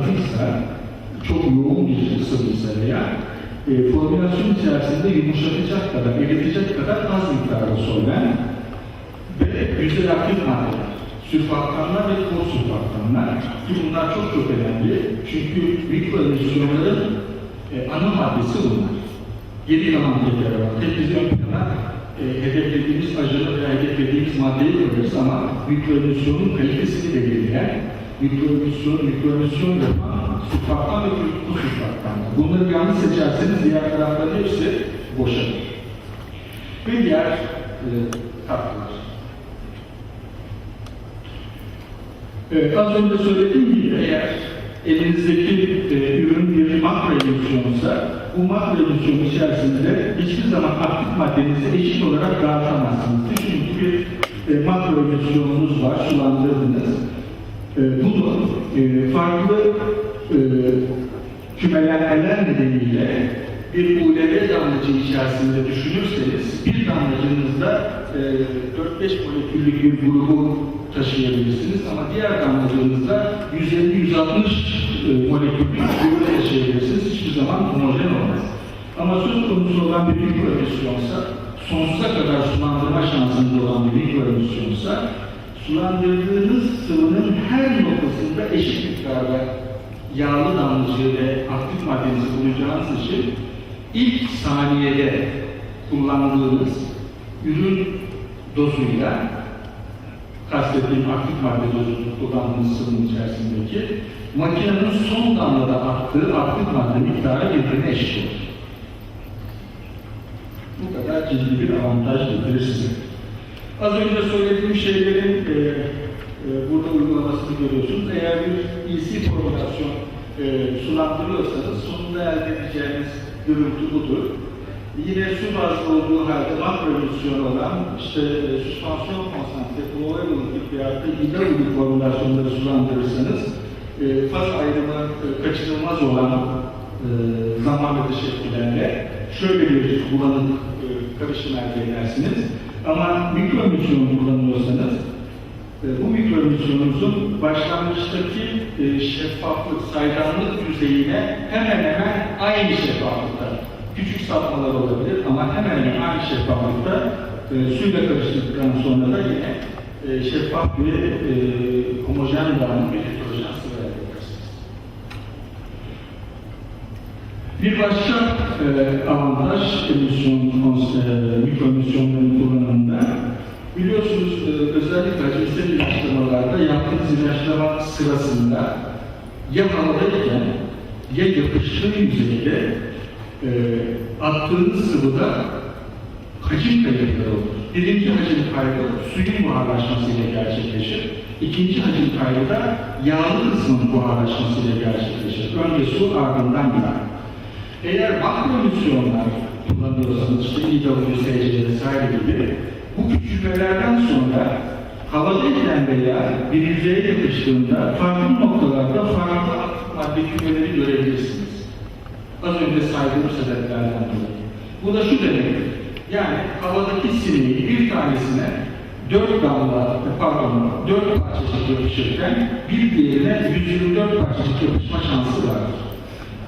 katıysa, çok yoğun bir sıvıysa veya e, formülasyon içerisinde yumuşatacak kadar, eritecek kadar az miktarda solven ve yüzey aktif maddeler, sülfatkanlar ve korsülfatkanlar ki bunlar çok çok önemli çünkü mikroemisyonların e, ana maddesi bunlar. Geri kalan maddeler var. Tek biz ön plana e, hedeflediğimiz ajanı veya hedeflediğimiz maddeyi koyuyoruz ama mikroemisyonun kalitesini belirleyen mikroemisyon, mikroemisyon yapan sülfatkan ve korsülfatkanlar. Bunları yanlış seçerseniz diğer tarafların hepsi boşalır. Ve diğer e, tatlılar. Evet, az önce söylediğim gibi eğer elinizdeki e, ürün bir makro emisyonsa bu makro emisyon içerisinde hiçbir zaman aktif maddenizi eşit olarak dağıtamazsınız. Düşünün ki bir e, makro emisyonunuz var, sulandırdınız. E, bunu e, farklı e, kümelenmeler nedeniyle bir ULV damlacı içerisinde düşünürseniz bir damlacınızda e, 4-5 moleküllük bir grubu taşıyabilirsiniz ama diğer damlacınızda 150-160 e, moleküllük grubu taşıyabilirsiniz. Hiçbir zaman homojen olmaz. Ama söz konusu olan bir mikroemisyonsa, sonsuza kadar sulandırma şansınız olan bir mikroemisyonsa, sulandırdığınız sıvının her noktasında eşit miktarda yağlı damlacığı ve aktif maddenizi bulacağınız için ilk saniyede kullandığınız ürün dozuyla kastettiğim aktif madde dozunu kullandığınız sıvının içerisindeki makinenin son damlada attığı aktif madde miktarı birbirine eşit. Bu kadar ciddi bir avantaj getirir size. Az önce söylediğim şeylerin EC formülasyon e, sulandırıyorsanız sonunda elde edeceğiniz görüntü budur. Yine su bazlı olduğu halde makro emisyon olan işte e, süspansiyon konsantre, flowable bir hatta ilavuli formülasyonları sulandırırsanız e, faz ayrımı e, kaçınılmaz olan e, zaman ve dış şöyle bir bulanık e, karışım elde edersiniz. Ama mikro emisyon kullanıyorsanız e, bu mikro emisyonunuzun başlangıçtaki e, şeffaflık, saydamlık düzeyine hemen hemen aynı şeffaflıkta. Küçük sapmalar olabilir ama hemen hemen aynı şeffaflıkta e, suyla karıştırdıktan sonra da yine e, şeffaf bir e, homojen dağınık bir heterojen edersiniz. Bir başka e, avantaj emisyon, e, mikro emisyonların kullanımında e, hacimsel ilaçlamalarda yaptığınız ilaçlama sırasında ya havadayken ya yapıştığı yüzeyde e, attığınız sıvıda hacim kayıpları olur. Birinci hacim kaybı suyun buharlaşmasıyla gerçekleşir. İkinci hacim kaybı da yağlı kısmın buharlaşmasıyla gerçekleşir. Önce su ardından yağ. Eğer makro emisyonlar kullanıyorsanız, işte İWSC vesaire gibi, bu küçülmelerden sonra havadayken veya bir yüzeye yapıştığında farklı noktalarda farklı madde kümeleri görebilirsiniz. Az önce saydığım sebeplerden dolayı. Bu da şu demek, yani havadaki sineği bir tanesine dört damla, pardon, dört parçacık yapışırken bir diğerine 124 parçacık yapışma şansı vardır.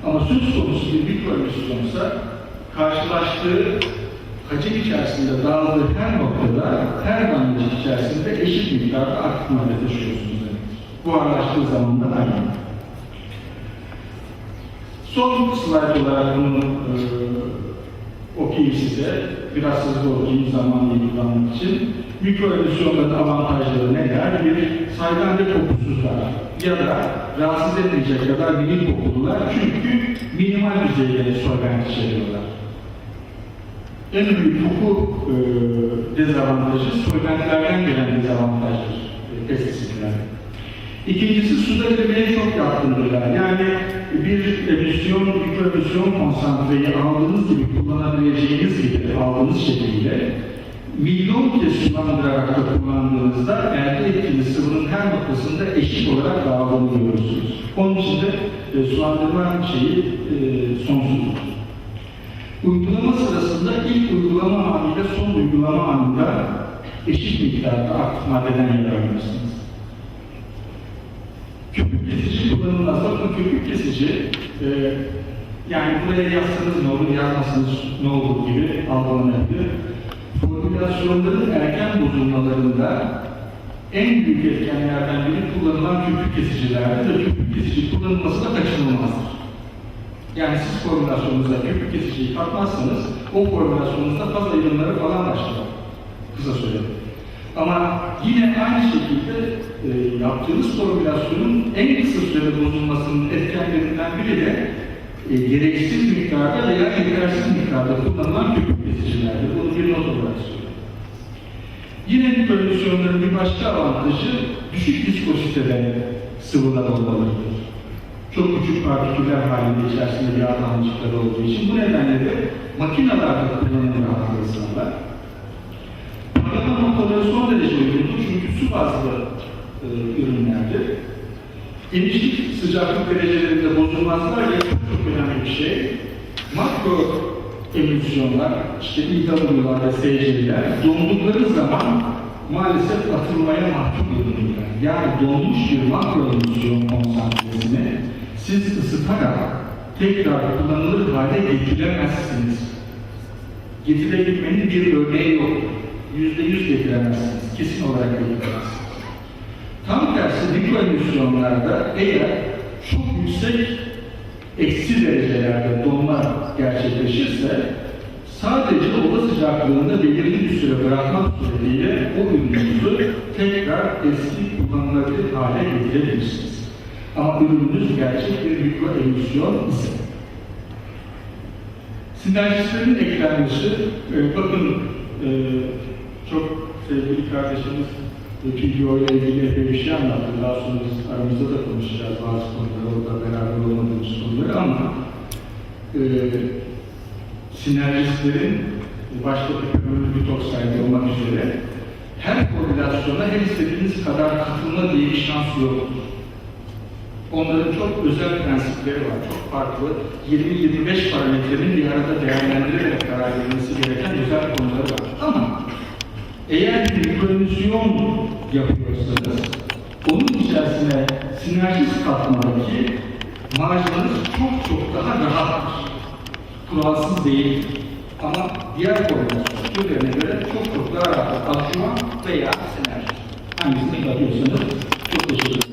Ama söz konusu bir mikroemisyonsa karşılaştığı hacim içerisinde dağıldığı her noktada, her damlacık içerisinde eşit miktarda aktif madde taşıyorsunuz demektir. Buharlaştığı zaman da aynı. Son slide olarak bunu e, okuyayım size. Biraz hızlı okuyayım zamanla ilgilenmek için. Mikroemisyonların avantajları neler? Bir, saydam ve kokusuzlar ya da rahatsız etmeyecek kadar minik kokulular çünkü minimal düzeyde solvent içeriyorlar. En büyük koku e, dezavantajı solventlerden gelen dezavantajdır e, pestisitler. İkincisi suda erimeye çok yatkındırlar. Yani bir emisyon, mikroemisyon konsantreyi aldığınız gibi kullanabileceğiniz gibi aldığınız şekilde milyon kez sulandırarak da kullandığınızda elde ettiğiniz sıvının her noktasında eşit olarak dağıldığını görürsünüz. Onun için de e, sulandırma şeyi e, sonsuzdur. Uygulama sırasında ilk uygulama anıyla son uygulama anında eşit miktarda aktif maddeden yararlanırsınız. Köpük kesici kullanılmaz. Bakın köpük kesici, e, yani buraya yazsanız ne olur, yazmasanız ne olur gibi algılanabilir. Formülasyonların erken bozulmalarında en büyük etkenlerden biri kullanılan köpük kesicilerdir ve köpük kesici kullanılması da kaçınılmazdır. Yani siz formülasyonunuza köpük kesiciyi katmazsanız o formülasyonunuzda faz ayrımları falan başlar. Kısa sürede. Ama yine aynı şekilde e, yaptığınız formülasyonun en kısa sürede bozulmasının etkenlerinden biri de e, gereksiz miktarda veya yetersiz miktarda kullanılan köpük kesicilerdir. Bunu bir not olarak söylüyorum. Yine bu bir başka avantajı düşük viskozitede sıvılar olmalarıdır. Çok küçük partiküller halinde içerisinde bir atomcıkları olduğu için bu nedenle de makinalarda kullanım rahatlığı sağlar. Parlama noktaları son derece uygundur çünkü su bazlı e, ürünlerdir. Genişlik sıcaklık derecelerinde bozulmazlar ve çok önemli bir şey. Makro emisyonlar, işte İW'lar ve SC'ler dondukları zaman maalesef atılmaya mahkum edilirler. Yani donmuş bir makro emisyon konsantresini siz ısıtarak tekrar kullanılır hale getiremezsiniz. Getirebilmenin bir örneği yok. Yüzde yüz getiremezsiniz. Kesin olarak getiremezsiniz. Tam tersi mikro emisyonlarda eğer çok yüksek eksi derecelerde donma gerçekleşirse sadece oda sıcaklığında belirli bir süre bırakmak suretiyle o ürününüzü tekrar eski kullanılabilir hale getirebilirsiniz. Ama ürününüz gerçek bir mikro emisyon ise. Sinerjistlerin eklenmesi, e, bakın e, çok sevgili kardeşimiz PGO ile ilgili epey bir şey anlattı. Daha sonra biz aramızda da konuşacağız bazı konuları, orada beraber olmadığımız konuları ama e, sinerjistlerin başta ömrü bitoksaydı olmak üzere her formülasyona her istediğiniz kadar katılma diye bir şans yoktur. Onların çok özel prensipleri var, çok farklı 20-25 parametrenin bir arada değerlendirilerek karar verilmesi gereken özel konuları var. Ama eğer bir mikroemisyon yapıyorsanız, onun içerisine sinerjist katmadaki marjınız çok çok daha rahattır. Kuralsız değil. Ama diğer formülasyon türlerine göre çok çok daha rahat. Arşuma veya sinerjist. Hangisini yapıyorsanız çok teşekkür ederim.